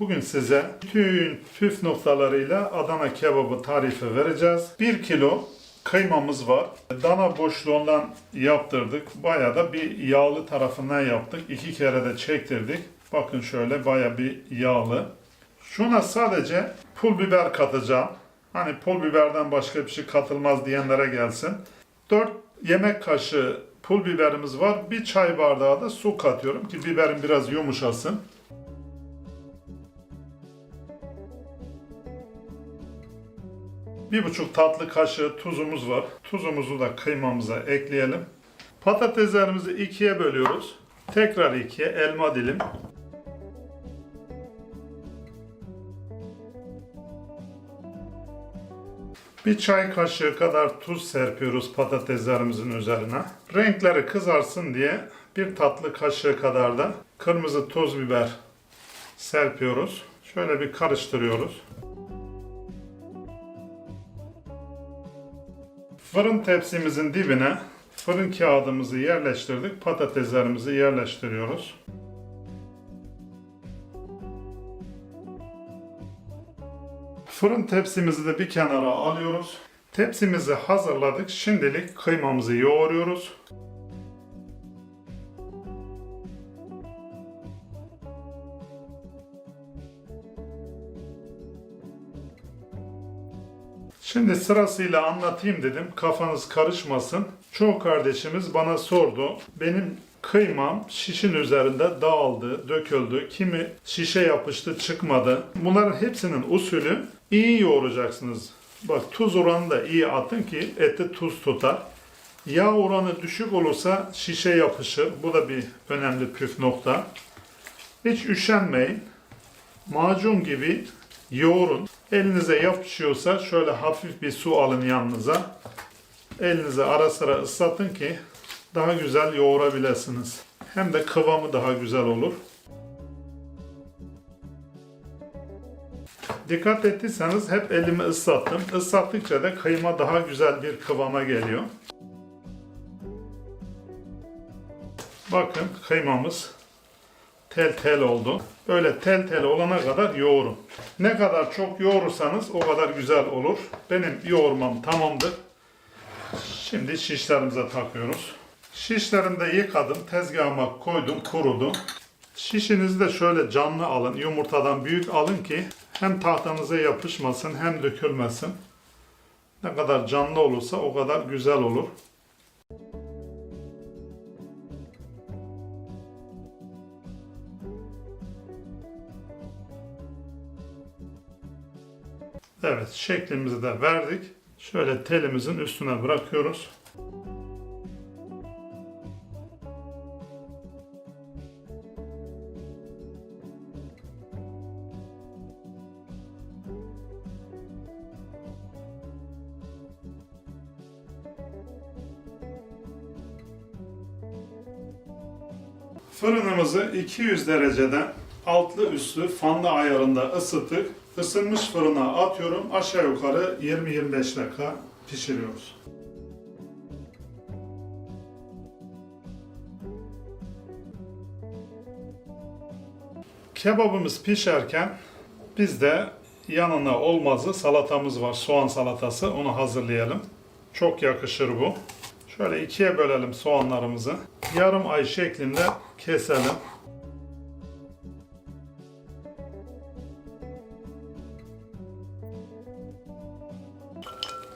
Bugün size bütün püf noktalarıyla Adana kebabı tarifi vereceğiz. 1 kilo kıymamız var. Dana boşluğundan yaptırdık. Bayağı da bir yağlı tarafından yaptık. İki kere de çektirdik. Bakın şöyle bayağı bir yağlı. Şuna sadece pul biber katacağım. Hani pul biberden başka bir şey katılmaz diyenlere gelsin. 4 yemek kaşığı pul biberimiz var. Bir çay bardağı da su katıyorum ki biberin biraz yumuşasın. Bir buçuk tatlı kaşığı tuzumuz var. Tuzumuzu da kıymamıza ekleyelim. Patateslerimizi ikiye bölüyoruz. Tekrar ikiye elma dilim. Bir çay kaşığı kadar tuz serpiyoruz patateslerimizin üzerine. Renkleri kızarsın diye bir tatlı kaşığı kadar da kırmızı toz biber serpiyoruz. Şöyle bir karıştırıyoruz. Fırın tepsimizin dibine fırın kağıdımızı yerleştirdik. Patateslerimizi yerleştiriyoruz. Fırın tepsimizi de bir kenara alıyoruz. Tepsimizi hazırladık. Şimdilik kıymamızı yoğuruyoruz. Şimdi sırasıyla anlatayım dedim. Kafanız karışmasın. Çoğu kardeşimiz bana sordu. Benim kıymam şişin üzerinde dağıldı, döküldü. Kimi şişe yapıştı, çıkmadı. Bunların hepsinin usulü iyi yoğuracaksınız. Bak tuz oranını da iyi atın ki eti tuz tutar. Yağ oranı düşük olursa şişe yapışır. Bu da bir önemli püf nokta. Hiç üşenmeyin. Macun gibi yoğurun. Elinize yapışıyorsa şöyle hafif bir su alın yanınıza. Elinizi ara sıra ıslatın ki daha güzel yoğurabilirsiniz. Hem de kıvamı daha güzel olur. Dikkat ettiyseniz hep elimi ıslattım. Islattıkça da kıyma daha güzel bir kıvama geliyor. Bakın kıymamız tel tel oldu. Böyle tel tel olana kadar yoğurun. Ne kadar çok yoğurursanız o kadar güzel olur. Benim yoğurmam tamamdır. Şimdi şişlerimize takıyoruz. Şişlerimi de yıkadım, tezgahıma koydum, kurudu. Şişinizi de şöyle canlı alın, yumurtadan büyük alın ki hem tahtanıza yapışmasın hem dökülmesin. Ne kadar canlı olursa o kadar güzel olur. Evet, şeklimizi de verdik. Şöyle telimizin üstüne bırakıyoruz. Fırınımızı 200 derecede altlı üstlü fanlı ayarında ısıttık. Isınmış fırına atıyorum. Aşağı yukarı 20-25 dakika pişiriyoruz. Kebabımız pişerken biz de yanına olmazı salatamız var. Soğan salatası. Onu hazırlayalım. Çok yakışır bu. Şöyle ikiye bölelim soğanlarımızı. Yarım ay şeklinde keselim.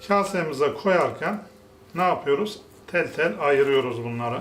Kasemize koyarken ne yapıyoruz? Tel tel ayırıyoruz bunları.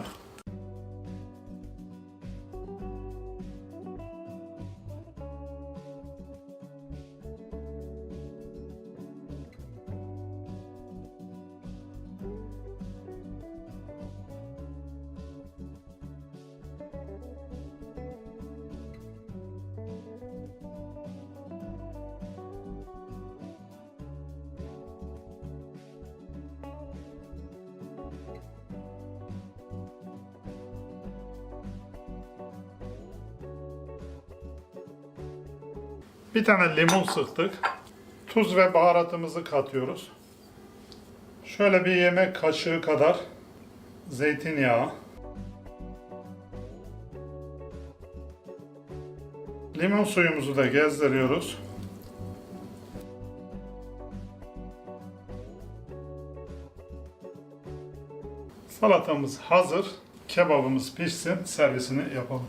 Bir tane limon sıktık. Tuz ve baharatımızı katıyoruz. Şöyle bir yemek kaşığı kadar zeytinyağı. Limon suyumuzu da gezdiriyoruz. Salatamız hazır. Kebabımız pişsin, servisini yapalım.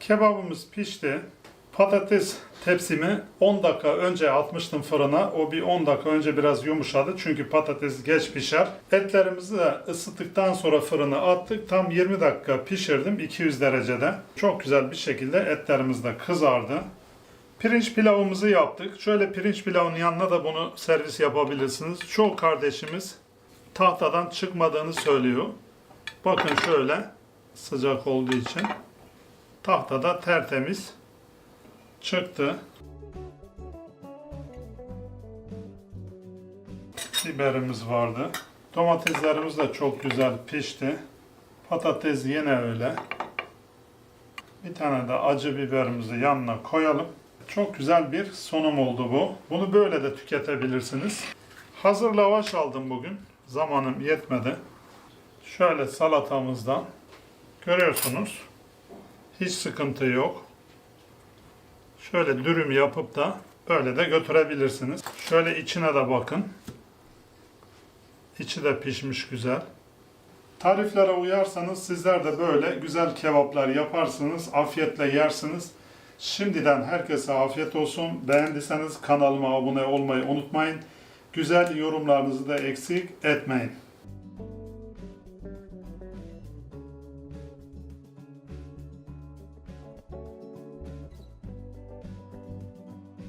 Kebabımız pişti. Patates tepsimi 10 dakika önce atmıştım fırına. O bir 10 dakika önce biraz yumuşadı. Çünkü patates geç pişer. Etlerimizi de ısıttıktan sonra fırına attık. Tam 20 dakika pişirdim 200 derecede. Çok güzel bir şekilde etlerimiz de kızardı. Pirinç pilavımızı yaptık. Şöyle pirinç pilavının yanına da bunu servis yapabilirsiniz. Çoğu kardeşimiz tahtadan çıkmadığını söylüyor. Bakın şöyle sıcak olduğu için tahtada tertemiz çıktı. Biberimiz vardı. Domateslerimiz de çok güzel pişti. Patates yine öyle. Bir tane de acı biberimizi yanına koyalım. Çok güzel bir sunum oldu bu. Bunu böyle de tüketebilirsiniz. Hazır lavaş aldım bugün. Zamanım yetmedi. Şöyle salatamızdan görüyorsunuz. Hiç sıkıntı yok. Şöyle dürüm yapıp da böyle de götürebilirsiniz. Şöyle içine de bakın. İçi de pişmiş güzel. Tariflere uyarsanız sizler de böyle güzel kebaplar yaparsınız, afiyetle yersiniz. Şimdiden herkese afiyet olsun. Beğendiyseniz kanalıma abone olmayı unutmayın. Güzel yorumlarınızı da eksik etmeyin.